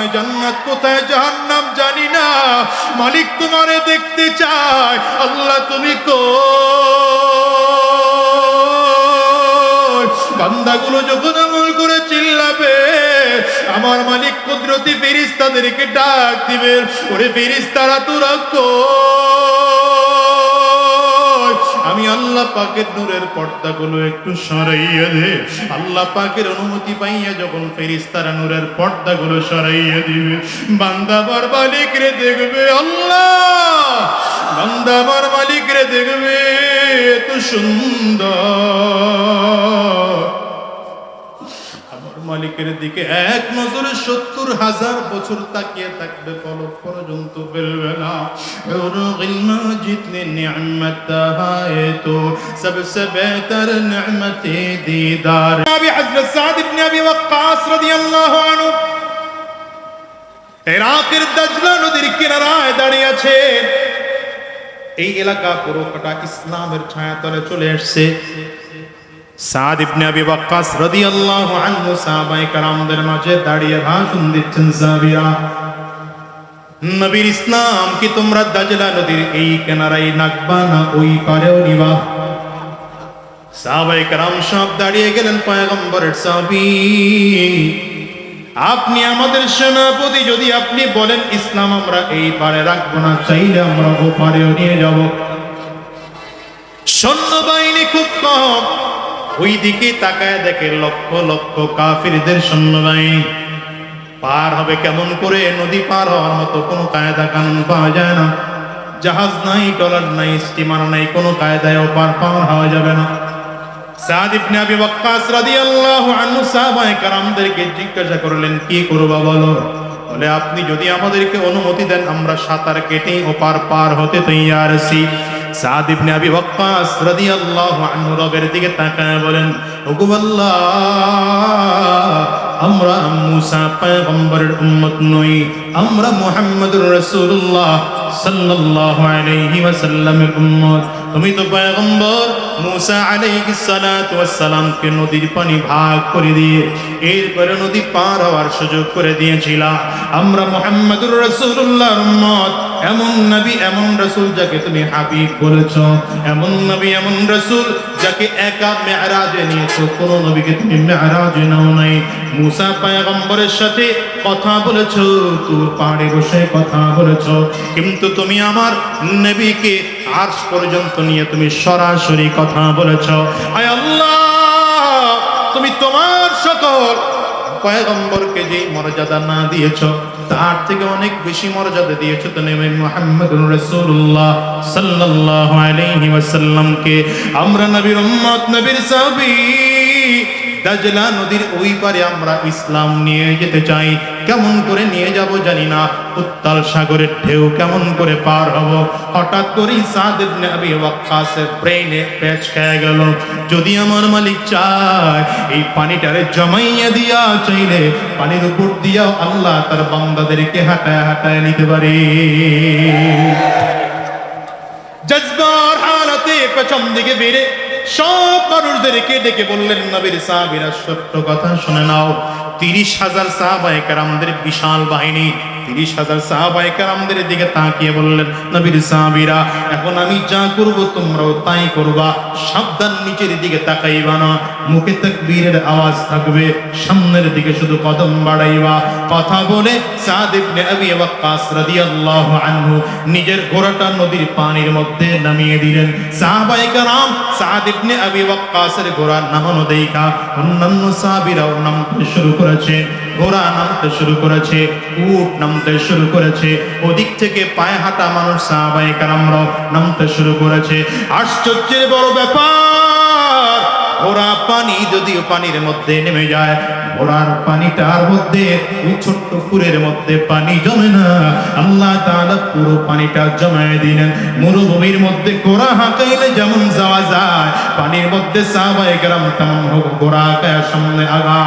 কোথায় জান্নাত, কোথায় জাহান্নাম জানি না মালিক তোমারে দেখতে চায়, আল্লাহ তুমি কো বান্দাগুলো যখন আমল করে চিল্লাবে, আমার মালিক কুদরতি ফেরিস্তাদেরকে ডাক দিবে, ওরে ফেরিস্তারা, তোরা কই? আল্লাহ পাকের নূরের পর্দাগুলো একটু সরাইয়া দে। আল্লাহ পাকের অনুমতি পাইয়া যখন ফেরিস্তারা নূরের পর্দাগুলো সরাইয়া দিবে বান্দাবার মালিক রে দেখবে আল্লাহ। বান্দাবার মালিক রে দেখবে, এত সুন্দর। মালিকের দিকে এক নজরে সত্তর হাজার বছর তাকিয়ে থাকবে, ফলক পর্যন্ত ফেলবে না। জিতনে নিয়ামত সবসে নিয়ামতে দিদার। এই এলাকা পুরোটা ইসলামের ছায়াতলে চলে আসছে আপনি আমাদের সেনাপতি, যদি আপনি বলেন ইসলাম আমরা এই পারে রাখব না, চাইলে আমরা ও পারেও নিয়ে যাব। সৈন্যবাহিনী খুব কম ওই দিকে তাকায় দেখে লক্ষ লক্ষ কাফিরদের সৈন্যবাহিনী পার হবে কেমন করে নদী পার হওয়ার মতো কোনো কায়দা কানুন পাওয়া যায় না। জাহাজ নাই টলার নাই, স্টিমার নাই, কোনো কায়দায় পার পার হওয়া যাবে না। সাদ ইবনে আবি ওয়াক্কাস রাদিয়াল্লাহু আনহু সাহাবায়ে কেরামদেরকে জিজ্ঞাসা করলেন, কি করবা বলো? বলে, আপনি যদি আমাদেরকে অনুমতি দেন, আমরা সাঁতার কেটে ওপার পার হতে তৈয়ার আছি। সাদ ইবনে আবি ওয়াক্কাস রাদিয়াল্লাহু আনহু রবের দিকে তাকায় বলেন আল্লাহ, আমরা মুসা পয়গম্বরের উম্মত নই, আমরা মুহাম্মদুর রাসূলুল্লাহ সাল্লাল্লাহু আলাইহি ওয়াসাল্লামের উম্মত। তুমি তো পয়গম্বর মুসা সালামকে নদীর পানি ভাগ করে দিয়ে এরপরে নদী পার হওয়ার সুযোগ করে দিয়েছিলা। আমরা মুহাম্মদুর রাসূলুল্লাহর উম্মত। এমন নবী, এমন রাসূল যাকে তুমি হাবিব বলেছ। এমন নবী, এমন রাসূল যাকে একা মেরাজে নিয়েছো। কোন নবীকে তুমি মেরাজে নাও নাই। মুসা পয়গম্বরের সাথে কথা বলেছ, তুর পাহাড়ে বসে কথা বলেছ। কিন্তু তুমি আমার নবীকে আর্শ পর্যন্ত নিয়ে তুমি সরাসরি কথা বলেছ। আয় আল্লাহ, তুমি তোমার সকল পয়গম্বরকে যে মর্যাদা না দিয়েছ, তার থেকে অনেক বেশি মর্যাদা দিয়েছ তো নেবে মুহাম্মদুর রাসূলুল্লাহ সাল্লাল্লাহু আলাইহি ওয়াসাল্লামকে। আমরা নবীর নবীর সাহাবী, দাজলা নদীর ওই পারে আমরা ইসলাম নিয়ে যেতে চাই। কেমন করে নিয়ে যাব জানি না। উত্তাল সাগরের ঢেউ কেমন করে পার হব? হঠাৎ করে সাদ ইবনে আবি ওয়াক্কাসের ব্রেইনে প্যাচ খেয়ে গেল। যদি আমার মালিক চায়, এই পানিটারে জমাইয়া দিয়া চাইলে পানির উপর দিয়াও আল্লাহ তার বান্দাদেরকে হাঁটায় হাঁটায় নিতে পারে। জজবার হালতে পেছন দিকে বেড়ে সব মানুষদেরকে ডেকে বললেন, নবীর সাহাবীরা সত্য কথা শুনে নাও। তিরিশ হাজার সাহাবায়ে কেরামদের বিশাল বাহিনী তিরিশ হাজার সাহাবায়ে কেরামদের দিকে তাকিয়ে বললেন, নবীর সাহাবীরা, এখন আমি যা করব তোমরাও তাই করবা। সাবধান নিচের দিকে তাকাইবা না, মুখে তাক তাকবীরের আওয়াজ থাকবে, সামনের দিকে শুধু কদম বাড়াইবা। কথা বলে সাদ ইবনে আবি ওয়াক্কাস রাদিয়াল্লাহু আনহু নিজের ঘোড়াটা নদীর পানির মধ্যে নামিয়ে দিলেন। সাহাবায়ে কেরাম সাদ ইবনে আবি ওয়াক্কাসের ঘোড়া নামানো দেইখা অন্যান্য সাহাবীরাও নামতে শুরু করেছে। ঘোড়া নামতে শুরু করেছে, উট নামতে শুরু করেছে, ওদিক থেকে পায়ে হাঁটা মানুষ সাহাবায়ে কেরামরাও নামতে শুরু করেছে। আশ্চর্যের বড় ব্যাপার, ঘোড়া পানি যদিও পানির মধ্যে নেমে যায়, ঘোড়ার পানিটার মধ্যে ওই ছোট্ট পুরের মধ্যে পানি জমে না। আল্লাহ তাআলা পুরো পানিটা জমায় দিলেন। মরুভূমির মধ্যে ঘোড়া হাঁকাইলে যেমন যাওয়া যায়, পানির মধ্যে সাহাবায়ে কেরাম তেমন হোক ঘোড়া হাঁকায় সামনে আগা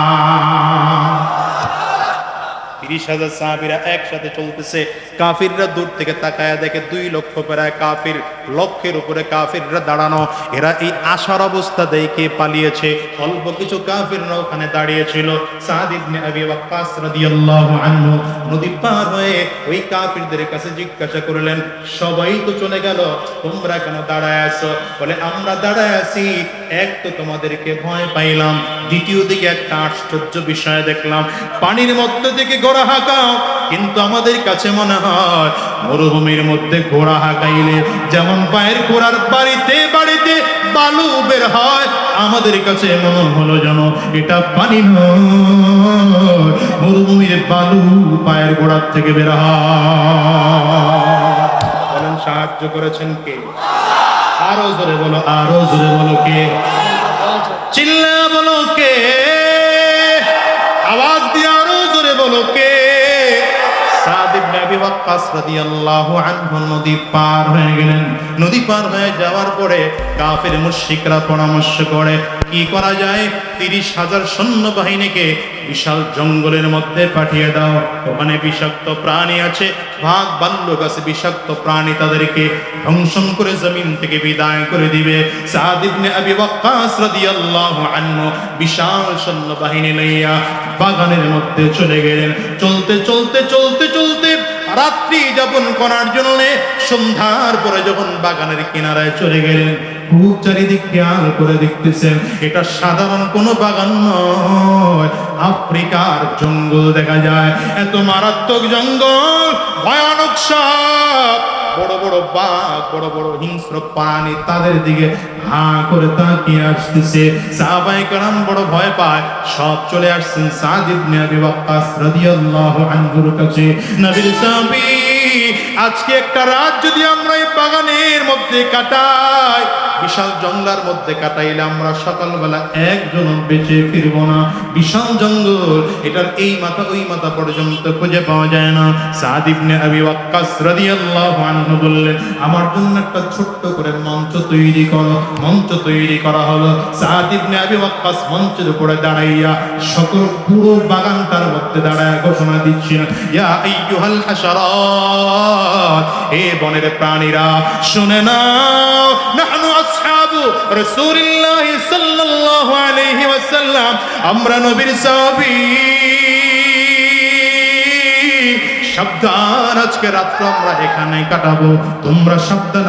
তিরিশ হাজার সাহাবিরা একসাথে চলতেছে। কাফিররা দূর থেকে তাকায় দেখে দুই লক্ষ প্রায় কাফির লক্ষের উপরে কাফিররা দাঁড়ানো। এরা এই আশার অবস্থা দেখে পালিয়েছে। অল্প কিছু কাফিররা ওখানে দাঁড়িয়েছিল। সাদ ইবনে আবি ওয়াক্কাস রাদিয়াল্লাহু আনহু নদী পার হয়ে ওই কাফিরদের কাছে জিজ্ঞাসা করলেন, সবাই তো চলে গেল, তোমরা কেন দাঁড়ায় আছো? বলে, আমরা দাঁড়ায় আছি এক তো তোমাদেরকে ভয় পাইলাম, দ্বিতীয় দিকে একটা আশ্চর্য বিষয় দেখলাম। পানির মধ্যে থেকে ঘোড়া হাঁকাও, কিন্তু আমাদের কাছে মনে হয় মরুভূমির মধ্যে ঘোড়া হাঁকাইলে যেমন পায়ের ঘোড়ার বাড়িতে বাড়িতে বালু বের হয়, আমাদের কাছে মনে হলো যেন এটা পানি মরুভূমির বালু পায়ের গোড়ার থেকে বের হয়। সাহায্য করেছেন কে? আরও জোরে বলো, আরও জোরে বলো কে? চিল্লা বলো কে? আওয়াজ দিয়ে আরও জোরে বলো কে? নদী পার হয়ে গেলেন। নদী পার হয়ে যাওয়ার পরে কাফের মুশিকরা পরামর্শ করে কি করা যায়? তিরিশ হাজার সৈন্য বাহিনীকে বিশাল জঙ্গলের মধ্যে পাঠিয়ে দাও। ওখানে বিষাক্ত প্রাণী আছে। ভাগ বাল্যক আছে, বিষাক্ত প্রাণী তাদেরকে ধ্বংসন করে জমিন থেকে বিদায় করে দিবে। বিশাল সৈন্য বাহিনী লইয়া বাগানের মধ্যে চলে গেলেন। চলতে চলতে চলতে চলতে রাত্রি যাপন করার জন্য সন্ধ্যার পরে যখন বাগানের কিনারায় চলে গেলেন, খুব চারিদিক খেয়াল করে দেখতেছেন, এটা সাধারণ কোনো বাগান নয়। আফ্রিকার জঙ্গল দেখা যায়, এত মারাত্মক জঙ্গল, ভয়ানক সাপ। বড় বড় বাঘ, বড় বড় হিংস্র প্রাণী তাদের দিকে হা করে তাকিয়ে আসতেছে। সাহাবাই কারাম বড় ভয় পায়। সব চলে আসছেন ইবনে আবি ওয়াক্কাস রাদিয়াল্লাহু আনহুর কাছে। নবীর সাহাবী আজকে একটা রাত যদি আমরা এই বাগানের মধ্যে কাটাই বিশাল জঙ্গলার মধ্যে কাটাইলে আমরা সকালবেলা একজন বেঁচে ফিরবো না। বিশাল জঙ্গল, এটার এই মাথা, ওই মাথা পর্যন্ত খুঁজে পাওয়া যায় না। সাদ ইবনে আবি ওয়াক্কাস রাদিয়াল্লাহু আনহু বললেন, আমার জন্য একটা ছোট্ট করে মঞ্চ তৈরি করো। মঞ্চ তৈরি করা হলো। সাদ ইবনে আবি ওয়াক্কাস মঞ্চের উপরে দাঁড়াইয়া সকল পুরো বাগানটার মধ্যে দাঁড়ায় ঘোষণা দিচ্ছেন, ইয়া আইয়ুহাল হাশারাত হে বনের প্রাণীরা, শুনে নাও, নাহনু রাসূলিল্লাহ সাল্লাল্লাহু আলাইহি ওয়াসাল্লাম, আমরা নবীর সাহাবী। আজকে রাত্র আমরা এখানে কাটাবো। তোমরা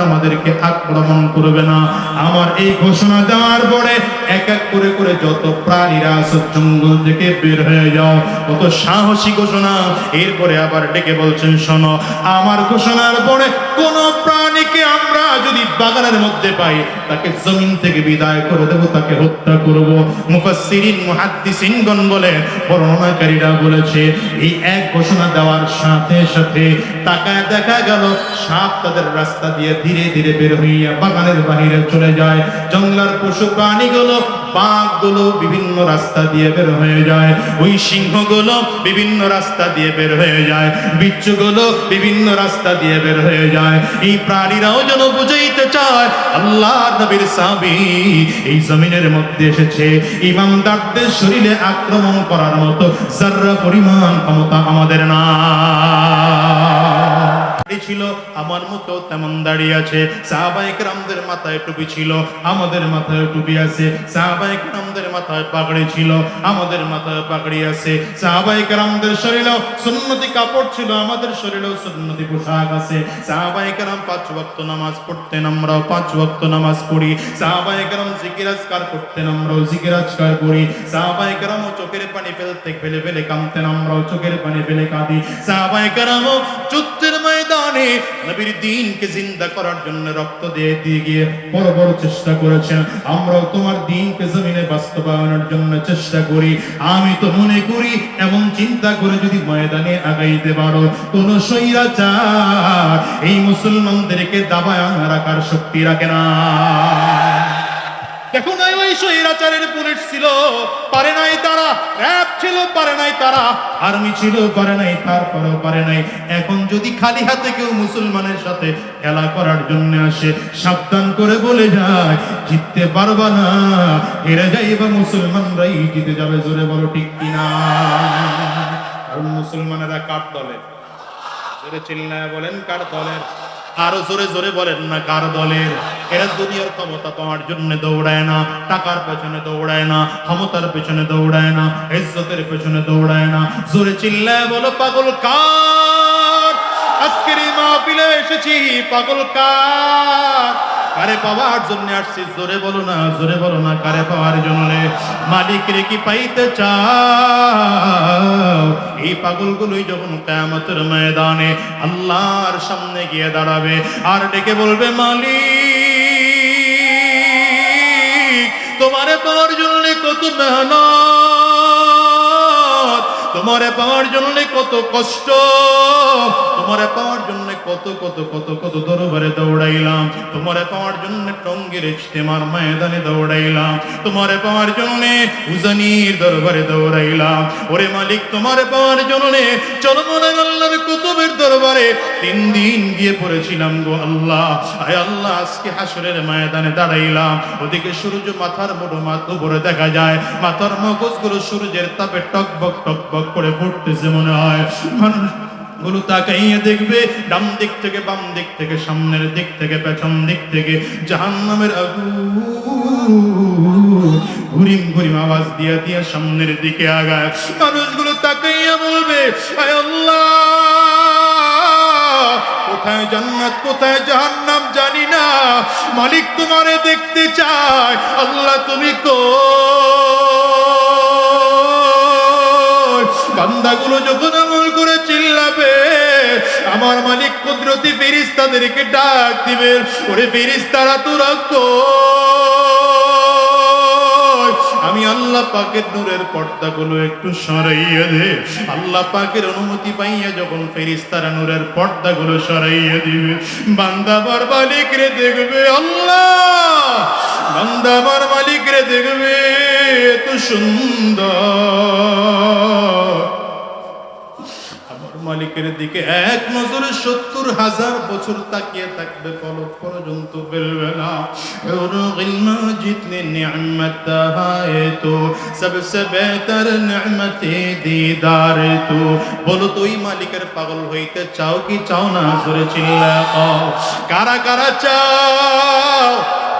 আমাদেরকে আক্রমণ করবে না। আমার এই ঘোষণা দেওয়ার পরে এক এক করে করে যত প্রাণীরা জঙ্গল থেকে বের হয়ে যাও। কত সাহসী ঘোষণা। এরপরে আবার ডেকে বলছেন, শোনো, আমার ঘোষণার পরে কোন প্রাণীকে আমরা যদি বাগানের মধ্যে পাই, তাকে জমিন থেকে বিদায় করে দেব, তাকে হত্যা করব। মুফাসসিরিন, মুহাদ্দিসিনগণ বলে, বর্ণনাকারীরা বলেছে, এই এক ঘোষণা দেওয়ার সাথে সাথে তাকায় দেখা গেল, সাপ তাদের রাস্তা দিয়ে ধীরে ধীরে বের হইয়া বাগানের বাহিরে চলে যায়। জঙ্গলার পশু প্রাণীগুলো, বাঘগুলো বিভিন্ন রাস্তা দিয়ে বের হয়ে যায়। ওই সিংহগুলো বিভিন্ন রাস্তা দিয়ে বের হয়ে যায়। বিচ্ছুগুলো বিভিন্ন রাস্তা দিয়ে বের হয়ে যায়। এই প্রাণীরাও যেন বুঝাইতে চায় আল্লাহ নবীর সাবি এই জমিনের মধ্যে এসেছে। ইমামদারদের শরীরে আক্রমণ করার মতো সর্ব পরিমাণ ক্ষমতা আমাদের না ছিল, আমার মতো তেমন দাঁড়িয়ে আছে। সাহাবাহিক রামদের মাথায় টুপি ছিল, আমাদের মাথায় টুপি আছে। সাহাবাহিক রামদের মাথায় পাগড়ি ছিল, আমাদের মাথায় পাগড়ি আছে। সাহাবাহিক রামদের শরীরেও সুন্নতি কাপড় ছিল, আমাদের শরীরেও সুন্নতি পোশাক আছে। সাহাবাহিক রাম পাঁচ ওয়াক্ত নামাজ পড়তেন, আমরাও পাঁচ ওয়াক্ত নামাজ পড়ি। সাহাবাহিক রাম জিকিরাজকার করতেন, আমরাও জিকিরাজকার করি। সাহাবাহিক রামও চোখের পানি ফেলতে ফেলে ফেলে কামতেন আমরাও চোখের পানি ফেলে কাঁদি। সাহাবাহিক রামও যুদ্ধের ময়দানে নবীর দিনকে জিন্দা করার জন্য রক্ত দিয়ে দিয়ে গিয়ে বড় বড় চেষ্টা করেছেন। আমরাও তোমার দিনকে জমিনে বাস্তবায়নের জন্য চেষ্টা করি। আমি তো মনে করি এমন চিন্তা করে যদি ময়দানে আগাইতে পারো, কোন সৈরাচার এই মুসলমানদেরকে দাবায় রাখার শক্তি রাখে না। দেখুন ওই ওই স্বৈরাচারের পুলিশ ছিল। পারে নাই তারা, র্যাব ছিল, পারে নাই তারা, আর্মি ছিল, পারে নাই, তারপরেও পারে নাই। এখন যদি খালি হাতে কেউ মুসলমানের সাথে খেলা করার জন্য আসে, সাবধান করে বলে যায়, জিততে পারবা না। হেরে যাইবা মুসলমানরাই, জিতে যাবে জোরে বলো ঠিক কিনা? কারণ মুসলমানেরা কার দলের জোরে চিল্লায় বলেন কার দলের? আরও জোরে জোরে বলেন না কার দলের? এরা দুনিয়ার ক্ষমতা পাওয়ার জন্য দৌড়ায় না, টাকার পেছনে দৌড়ায় না, ক্ষমতার পেছনে দৌড়ায় না, ইজ্জতের পেছনে দৌড়ায় না। জোরে চিল্লায় বলো, পাগল কার? আজকের এই মাহফিলে এসেছি, পাগল কার? কারে পাওয়ার জন্য আসছি? জোরে বলো না, জোরে বলো না, কারে পাওয়ার জন্য? মালিক রে কি পাইতে চাও? এই পাগলগুলোই যখন কেয়ামতের ময়দানে আল্লাহর সামনে গিয়ে দাঁড়াবে আর ডেকে বলবে, মালিক, তোমারে পাওয়ার জন্য কত মেহনত, তোমারে পাওয়ার জন্য কত কষ্ট, তোমারে পাওয়ার জন্য কত কত কত কত দরবারে দৌড়াইলাম। তোমারে পাওয়ার জন্য টঙ্গের ইজতেমার ময়দানে দৌড়াইলাম। তোমারে পাওয়ার জন্য উজানির দরবারে দৌড়াইলাম। ওরে মালিক, তোমারে পাওয়ার জন্য চলো মনে আল্লাহর কুতুবের দরবারে। তিন দিন গিয়ে পড়েছিলাম গো আল্লাহ। আয় আল্লাহ, আজকে হাসরের ময়দানে দাঁড়াইলাম। ওদিকে সূর্য মাথার মোটো মাথা উপরে দেখা যায়। মাথার মগজগুলো সূর্যের তাপে টকবক টকবক করে ফুটতেছে মনে হয়। মানুষ গুলো তাকাইয়ে দেখবে, ডান দিক থেকে বাম দিক থেকে, সামনের দিক থেকে, পেছন দিক থেকে, জাহান্নামের আগুন। ঘুরিম ঘুরিম আওয়াজ দিয়া দিয়া সামনের দিকে আগায়। মানুষগুলো তাকাইয়া বলবে, আয় আল্লাহ, কোথায় জান্নাত, কোথায় জাহান্নাম জানি না। মালিক তোমারে দেখতে চায়, আল্লাহ তুমি কো বান্দাগুলো যখন আমল করে চিল্লাবে, আমার মালিক কুদরতি ফেরিস্তাদেরকে ডাক দিবে, ওরে ফেরিস্তারা তো কই? আমি আল্লাহ পাকের নূরের পর্দাগুলো একটু সরাইয়া দে আল্লাহ পাকের অনুমতি পাইয়া যখন ফেরিস্তারা নূরের পর্দাগুলো সরাইয়া দিবে বান্দাবার মালিক রে দেখবে, আল্লাহ বান্দাবার মালিক রে দেখবে, এত সুন্দর দিকের দিকে এক নজরে সত্তর হাজার বছর তাকিয়ে থাকবে পলক পর্যন্ত ফেলবে না। মা জিতনে নিয়ামত হায় তো সবসে বেহতর নিয়ামতে দিদার তো। বলো তুই মালিকের পাগল হইতে চাও কি চাও না? জোরে চিল্লা পাও কারা কারা চাও?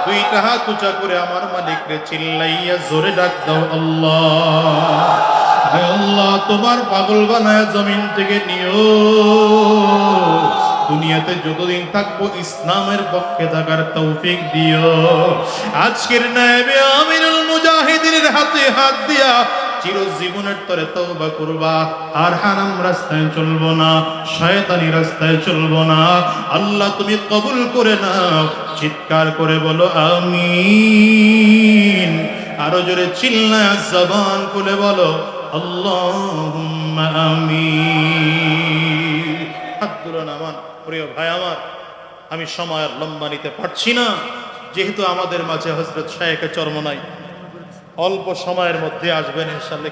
দুইটা হাত উঁচা করে আমার মালিকরে চিল্লাইয়া জোরে ডাক দাও আল্লাহ। আল্লাহ, তোমার পাগল বানায় জমিন থেকে নিও। দুনিয়াতে যতদিন থাকব, ইসলামের পক্ষে থাকার তৌফিক দিও। আজকের নায়েবে আমিরুল মুজাহিদিনের হাতে হাত দিয়া চিরজীবনের তরে করবা। আর হারাম রাস্তায় চলবো না, শয়তানি রাস্তায় চলবো না। আল্লাহ, তুমি কবুল করে নাও, চিৎকার করে বলো, আমিন। আরও জোরে চিল্লা জবান খুলে বলো প্রিয় ভাই আমার। আমি সময় লম্বা নিতে পারছি না। যেহেতু আমাদের মাঝে হজরত শাহেকে চর্ম নাই, অল্প সময়ের মধ্যে আসবেন ইনশাল্লাহ